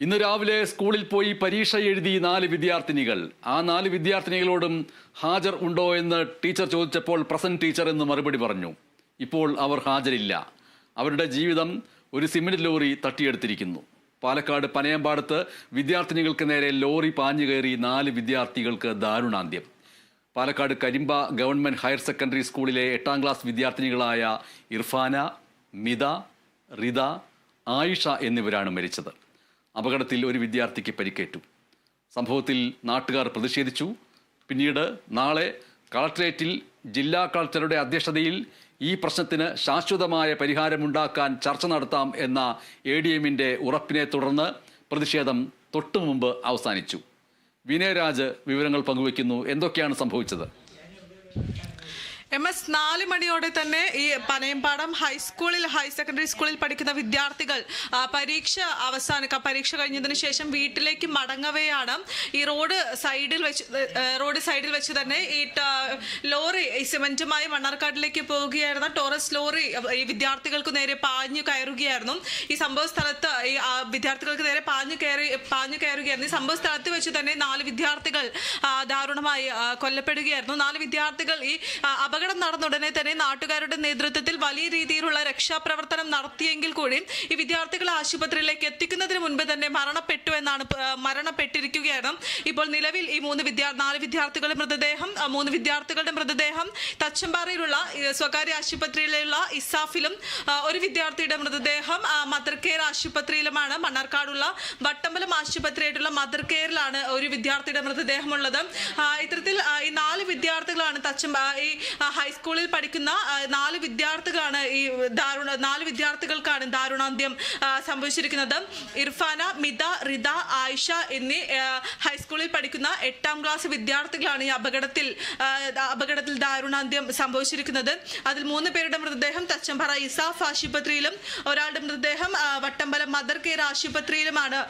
ഇന്ന് രാവിലെ സ്കൂളിൽ പോയി പരീക്ഷ എഴുതി നാല് വിദ്യാർത്ഥിനികൾ. ആ നാല് വിദ്യാർത്ഥിനികളോടും ഹാജർ ഉണ്ടോ എന്ന് ടീച്ചർ ചോദിച്ചപ്പോൾ പ്രസന്റ് ടീച്ചർ എന്ന് മറുപടി പറഞ്ഞു. ഇപ്പോൾ അവർ ഹാജരില്ല. അവരുടെ ജീവിതം ഒരു സിമന്റ് ലോറി തട്ടിയെടുത്തിരിക്കുന്നു. പാലക്കാട് പനയമ്പാടത്ത് വിദ്യാർത്ഥിനികൾക്ക് നേരെ ലോറി പാഞ്ഞു കയറി നാല് വിദ്യാർത്ഥികൾക്ക് ദാരുണാന്ത്യം. Palakkad Karimba government higher secondary സ്കൂളിലെ എട്ടാം ക്ലാസ് വിദ്യാർത്ഥിനികളായ ഇർഫാന മിത റിത ആയിഷ എന്നിവരാണ് മരിച്ചത്. അപകടത്തിൽ ഒരു വിദ്യാർത്ഥിക്ക് പരിക്കേറ്റു. സംഭവത്തിൽ നാട്ടുകാർ പ്രതിഷേധിച്ചു. പിന്നീട് നാളെ കളക്ടറേറ്റിൽ ജില്ലാ കളക്ടറുടെ അധ്യക്ഷതയിൽ ഈ പ്രശ്നത്തിന് ശാശ്വതമായ പരിഹാരമുണ്ടാക്കാൻ ചർച്ച നടത്താം എന്ന എ ഡി എമ്മിന്റെ ഉറപ്പിനെ തുടർന്ന് പ്രതിഷേധം തൊട്ടുമുമ്പ് അവസാനിച്ചു. വിനയരാജ് വിവരങ്ങൾ പങ്കുവയ്ക്കുന്നു. എന്തൊക്കെയാണ് സംഭവിച്ചത്? എം എസ് നാല് മണിയോടെ തന്നെ ഈ പനയമ്പാടം ഹൈസ്കൂളിൽ ഹയർ സെക്കൻഡറി സ്കൂളിൽ പഠിക്കുന്ന വിദ്യാർത്ഥികൾ പരീക്ഷ അവസാന പരീക്ഷ കഴിഞ്ഞതിന് ശേഷം വീട്ടിലേക്ക് മടങ്ങവെയാണ്. ഈ റോഡ് സൈഡിൽ വെച്ച് റോഡ് സൈഡിൽ വെച്ച് തന്നെ ഈ ലോറി സിമെന്റുമായി മണ്ണാർക്കാട്ടിലേക്ക് പോവുകയായിരുന്ന ടോറസ് ലോറി ഈ വിദ്യാർത്ഥികൾക്ക് നേരെ പാഞ്ഞു കയറുകയായിരുന്നു. ഈ സംഭവ സ്ഥലത്ത് ഈ വിദ്യാർത്ഥികൾക്ക് നേരെ പാഞ്ഞു കയറി പാഞ്ഞു കയറുകയായിരുന്നു. ഈ സംഭവ സ്ഥലത്ത് വെച്ച് തന്നെ നാല് വിദ്യാർത്ഥികൾ ദാരുണമായി കൊല്ലപ്പെടുകയായിരുന്നു. നാല് വിദ്യാർത്ഥികൾ ഈ അപകടം നടന്ന ഉടനെ തന്നെ നാട്ടുകാരുടെ നേതൃത്വത്തിൽ വലിയ രീതിയിലുള്ള രക്ഷാപ്രവർത്തനം നടത്തിയെങ്കിൽ കൂടി ഈ വിദ്യാർത്ഥികളെ ആശുപത്രിയിലേക്ക് എത്തിക്കുന്നതിന് മുൻപ് തന്നെ മരണപ്പെട്ടു എന്നാണ് പ- ആ, മരണപ്പെട്ടിരിക്കുകയാണ്. ഇപ്പോൾ നിലവിൽ ഈ മൂന്ന് വിദ്യാ നാല് വിദ്യാർത്ഥികളുടെ മൃതദേഹം മൂന്ന് വിദ്യാർത്ഥികളുടെ മൃതദേഹം തച്ചമ്പാറയിലുള്ള സ്വകാര്യ ആശുപത്രിയിലുള്ള ഇസാഫിലും ഒരു വിദ്യാർത്ഥിയുടെ മൃതദേഹം മദർ കെയർ ആശുപത്രിയിലുമാണ്. മണ്ണാർക്കാടുള്ള വട്ടമ്പലം ആശുപത്രിയായിട്ടുള്ള മദർ കെയറിലാണ് ഒരു വിദ്യാർത്ഥിയുടെ മൃതദേഹം ഉള്ളത് ഇത്തരത്തിൽ ഈ നാല് വിദ്യാർത്ഥികളാണ് തച്ചമ്പ ഈ ഹൈസ്കൂളിൽ പഠിക്കുന്ന നാല് വിദ്യാർത്ഥികളാണ് ഈ ദാരുണ നാല് വിദ്യാർത്ഥികൾക്കാണ് ദാരുണാന്ത്യം സംഭവിച്ചിരിക്കുന്നത്. ഇർഫാന മിത റിത ആയിഷ എന്നീ ഹൈസ്കൂളിൽ പഠിക്കുന്ന എട്ടാം ക്ലാസ് വിദ്യാർത്ഥികളാണ് ഈ അപകടത്തിൽ അപകടത്തിൽ ദാരുണാന്ത്യം സംഭവിച്ചിരിക്കുന്നത്. അതിൽ മൂന്ന് പേരുടെ മൃതദേഹം തച്ചമ്പറ ഇസാഫ് ആശുപത്രിയിലും ഒരാളുടെ മൃതദേഹം വട്ടമ്പലം മദർ കെയർ ആശുപത്രിയിലുമാണ്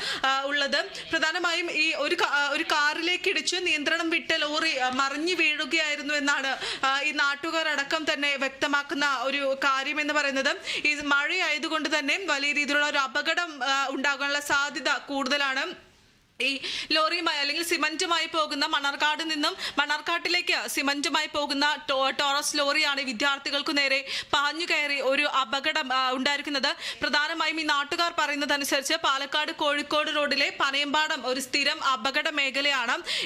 ഉള്ളത്. പ്രധാനമായും ഈ ഒരു ആ, ഒരു ഇടിച്ചു നിയന്ത്രണം വിട്ട ലോറി മറിഞ്ഞു വീഴുകയായിരുന്നു എന്നാണ് ഈ നാട്ടുകാരടക്കം തന്നെ വ്യക്തമാക്കുന്ന ഒരു കാര്യം എന്ന് പറയുന്നത്. ഈ മഴയായതുകൊണ്ട് തന്നെ വലിയ രീതിയിലുള്ള ഒരു അപകടം ഉണ്ടാകാനുള്ള സാധ്യത കൂടുതലാണ്. ഈ ലോറിയുമായി അല്ലെങ്കിൽ സിമന്റുമായി പോകുന്ന മണർകാട് നിന്നും മണർക്കാട്ടിലേക്ക് സിമന്റുമായി പോകുന്ന ടോറസ് ലോറിയാണ് വിദ്യാർത്ഥികൾക്ക് നേരെ പാഞ്ഞു കയറി ഒരു അപകടം ഉണ്ടായിരിക്കുന്നത്. പ്രധാനമായും ഈ നാട്ടുകാർ പറയുന്നതനുസരിച്ച് പാലക്കാട് കോഴിക്കോട് റോഡിലെ പനയമ്പാടം ഒരു സ്ഥിരം അപകട മേഖലയാണ്.